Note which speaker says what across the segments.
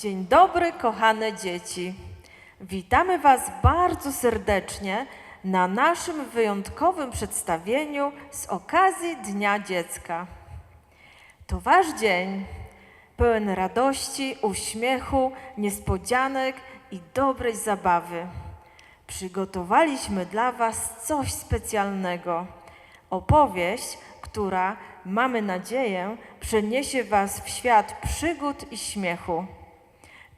Speaker 1: Dzień dobry, kochane dzieci. Witamy Was bardzo serdecznie na naszym wyjątkowym przedstawieniu z okazji Dnia Dziecka. To Wasz dzień, pełen radości, uśmiechu, niespodzianek i dobrej zabawy. Przygotowaliśmy dla Was coś specjalnego. Opowieść, która, mamy nadzieję, przeniesie Was w świat przygód i śmiechu.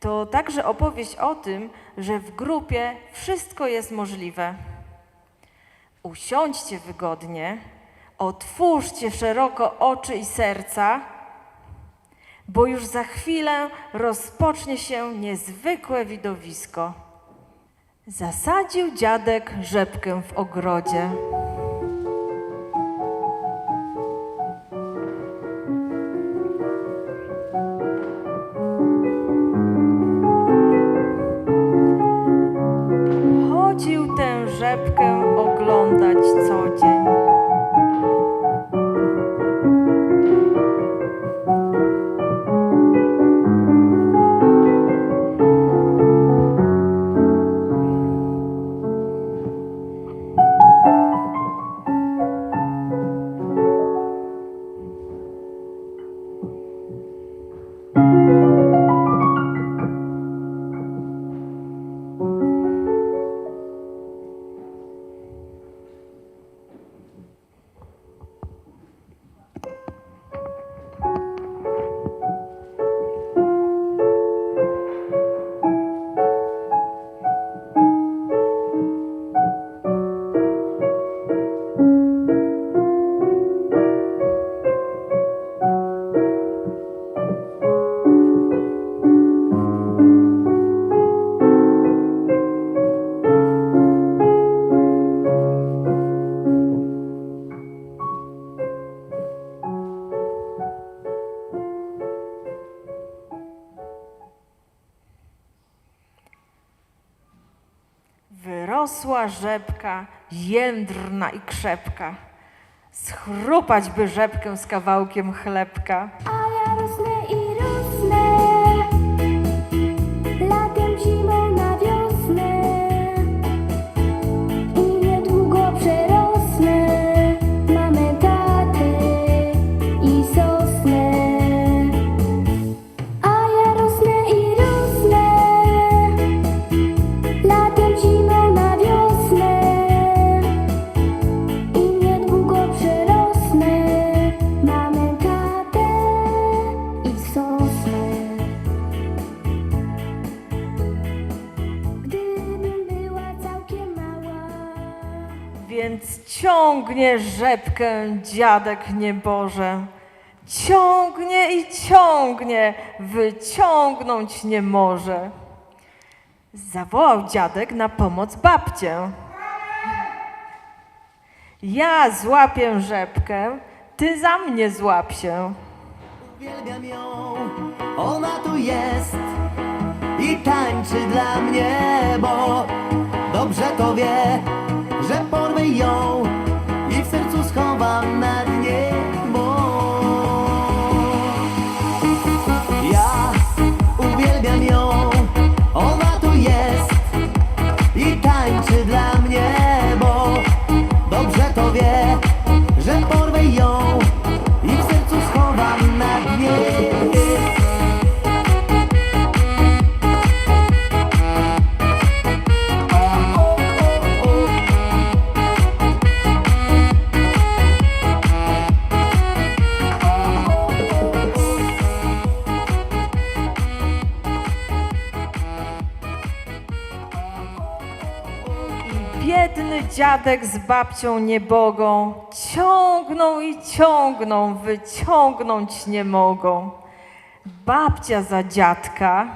Speaker 1: To także opowieść o tym, że w grupie wszystko jest możliwe. Usiądźcie wygodnie, otwórzcie szeroko oczy i serca, bo już za chwilę rozpocznie się niezwykłe widowisko. Zasadził dziadek rzepkę w ogrodzie. Wyrosła rzepka, jędrna i krzepka. Schrupać by rzepkę z kawałkiem chlebka. Rzepkę dziadek nieboże. Ciągnie i ciągnie, wyciągnąć nie może. Zawołał dziadek na pomoc babcię. Ja złapię rzepkę, ty za mnie złap się.
Speaker 2: Uwielbiam ją, ona tu jest i tańczy dla mnie, bo dobrze to wie, że porwę ją sercu schowam
Speaker 1: dziadek z babcią niebogą ciągną i ciągną, wyciągnąć nie mogą. Babcia za dziadka,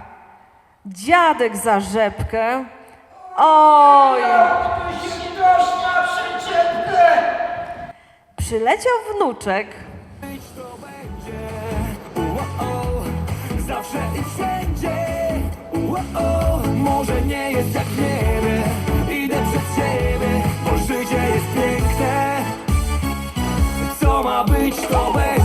Speaker 1: dziadek za rzepkę. Oj! Przyleciał wnuczek,
Speaker 3: Zawsze i wszędzie Może nie jest jak niebie Idę przed siebie życie jest piękne. Co ma być to będzie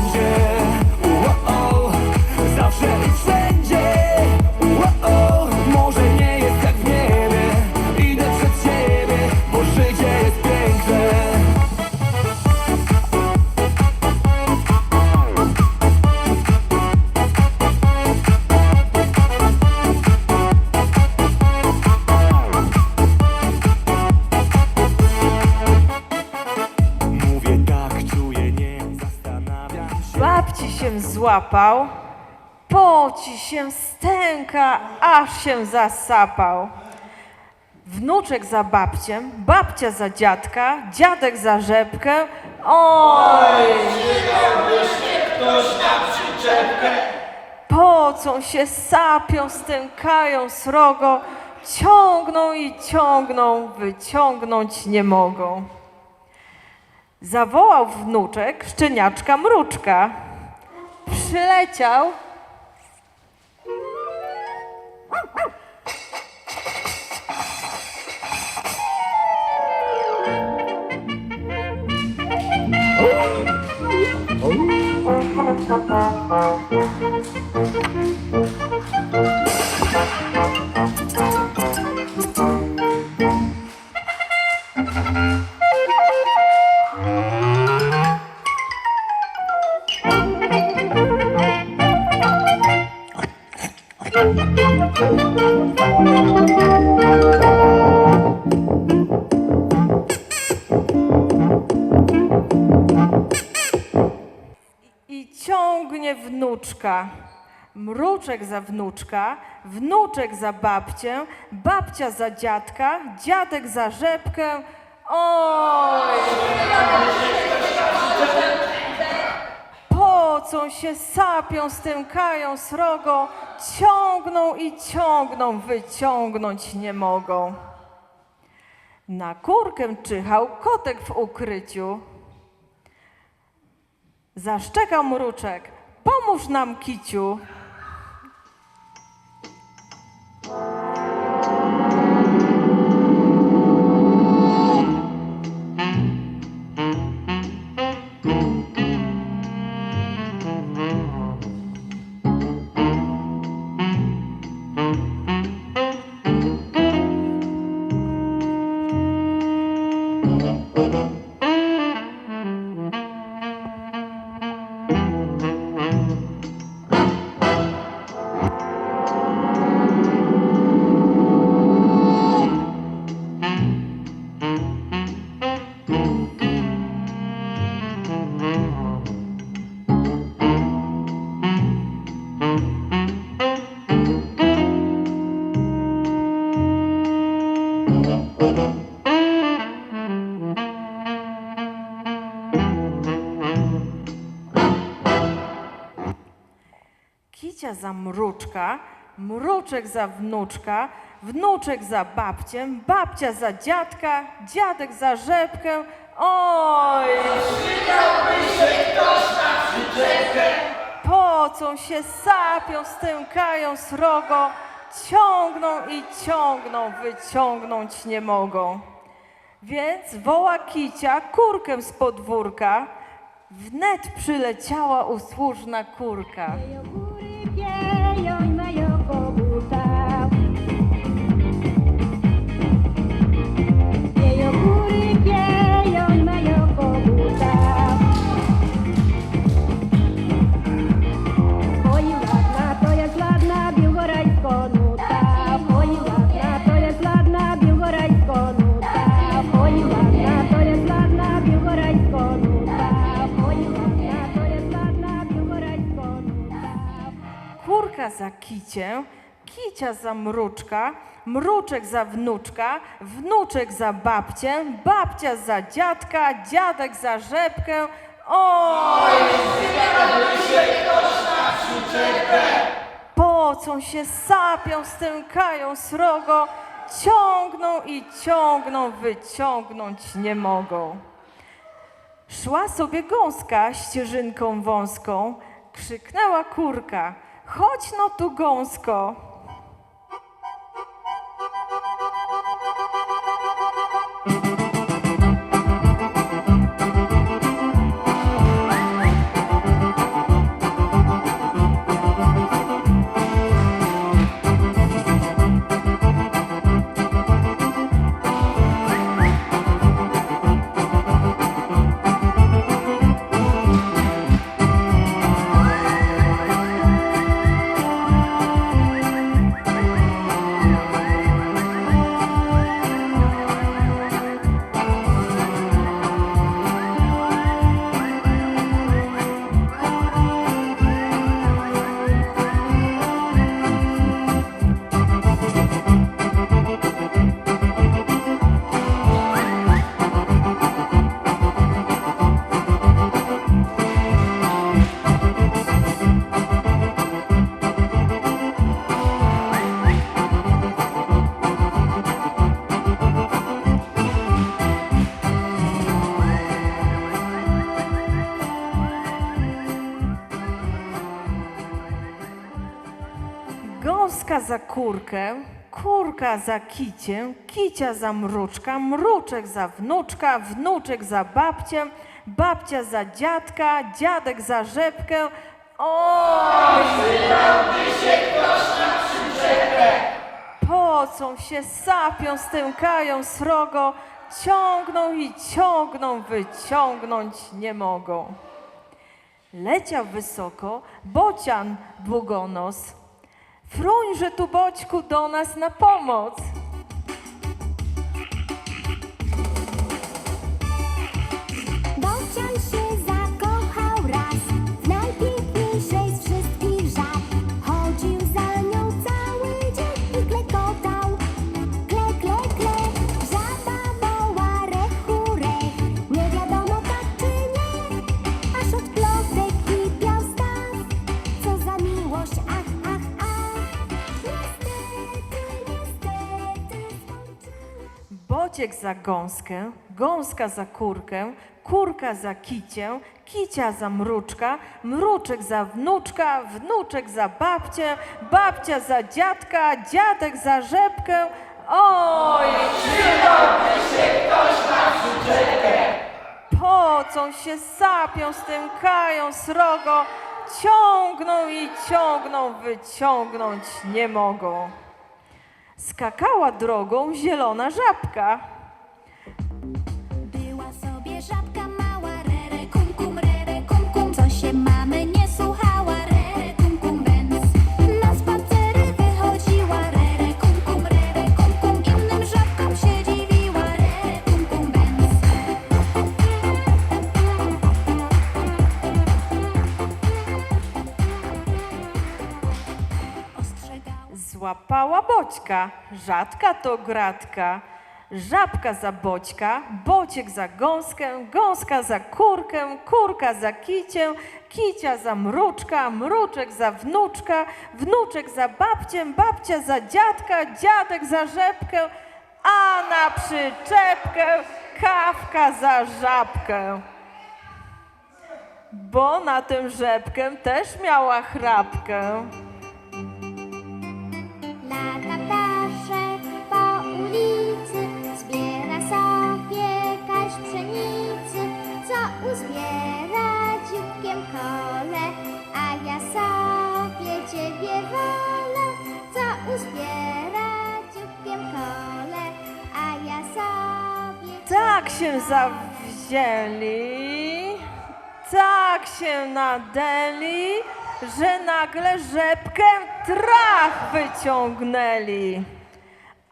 Speaker 1: złapał, poci się stęka, aż się zasapał. Wnuczek za babciem, babcia za dziadka, dziadek za rzepkę. Oj! Pocą się, sapią, stękają srogo, ciągną i ciągną, wyciągnąć nie mogą. Zawołał wnuczek szczeniaczka mruczka. Przyleciał. Ciągnie wnuczka. Mruczek za wnuczka, wnuczek za babcię, babcia za dziadka, dziadek za rzepkę. Oj! Pocą się, sapią, stękają srogo, ciągną i ciągną, wyciągnąć nie mogą. Na kurkę czyhał kotek w ukryciu. Zaszczekał mruczek. Pomóż nam, kiciu. Za mruczka, mruczek za wnuczka, wnuczek za babcię, babcia za dziadka, dziadek za rzepkę. Oj! Pocą się, sapią, stękają srogo, ciągną i ciągną, wyciągnąć nie mogą. Więc woła kicia kurkę z podwórka, wnet przyleciała usłużna kurka. Za kicię, kicia za mruczka, mruczek za wnuczka, wnuczek za babcię, babcia za dziadka, dziadek za rzepkę. Oj! Pocą się, sapią, stękają srogo, ciągną i ciągną, wyciągnąć nie mogą. Szła sobie gąska ścieżynką wąską, krzyknęła kurka, chodź no tu gąsko. Kurkę, kurka za kiciem, kicia za mruczka, mruczek za wnuczka, wnuczek za babcię, babcia za dziadka, dziadek za rzepkę. Oj! Pocą się, sapią, stękają srogo, ciągną i ciągną, wyciągnąć nie mogą. Leciał wysoko bocian długonos. Fruńże tu boćku do nas na pomoc. Bociek za gąskę, gąska za kurkę, kurka za kicię, kicia za mruczka, mruczek za wnuczka, wnuczek za babcię, babcia za dziadka, dziadek za rzepkę. Oj, przydałby się ktoś na przyczepkę. Pocą się, sapią, stękają srogo, ciągną i ciągną, wyciągnąć nie mogą. Skakała drogą zielona żabka. Złapała boćka, rzadka to gratka. Żabka za boćka, bociek za gąskę, gąska za kurkę, kurka za kicię, kicia za mruczka, mruczek za wnuczka, wnuczek za babcię, babcia za dziadka, dziadek za rzepkę, a na przyczepkę kawka za żabkę. Bo na tym rzepkę też miała chrapkę.
Speaker 4: Lata ptaszek po ulicy, zbiera sobie kaś pszenicy, co uzbiera dzióbkiem kole, a ja sobie ciebie wolę, co uzbiera dzióbkiem kole, a ja sobie
Speaker 1: Tak się zawzięli, tak się nadeli, że nagle rzepkę trach wyciągnęli.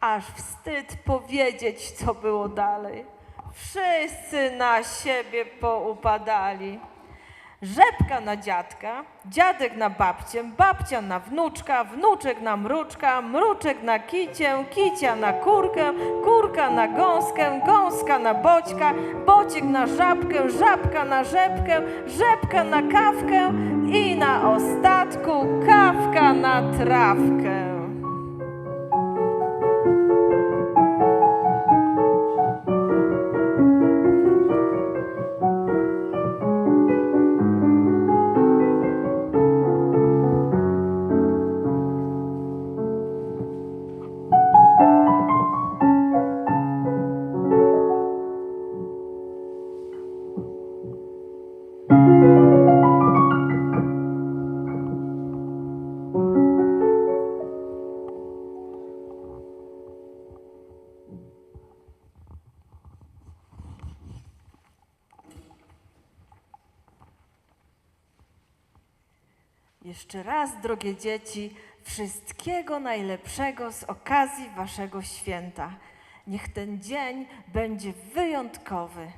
Speaker 1: Aż wstyd powiedzieć, co było dalej. Wszyscy na siebie poupadali. Rzepka na dziadka, dziadek na babcię, babcia na wnuczka, wnuczek na mruczka, mruczek na kicię, kicia na kurkę, kurka na gąskę, gąska na boćka, bociek na żabkę, żabka na rzepkę, rzepka na kawkę i na ostatku kawka na trawkę. Jeszcze raz, drogie dzieci, wszystkiego najlepszego z okazji Waszego święta. Niech ten dzień będzie wyjątkowy.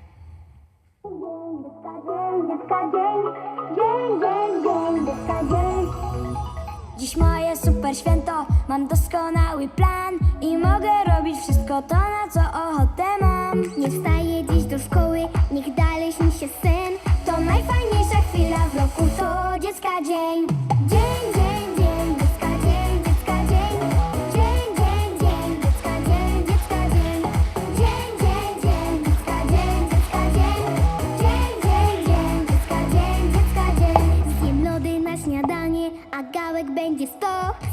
Speaker 4: Dziś moje super święto, mam doskonały plan i mogę robić wszystko to, na co ochotę mam. Nie wstaję dziś do szkoły, niech dalej śni się sen. To najfajniejsza chwila w roku, to dziecka. Dzień, będzie sto.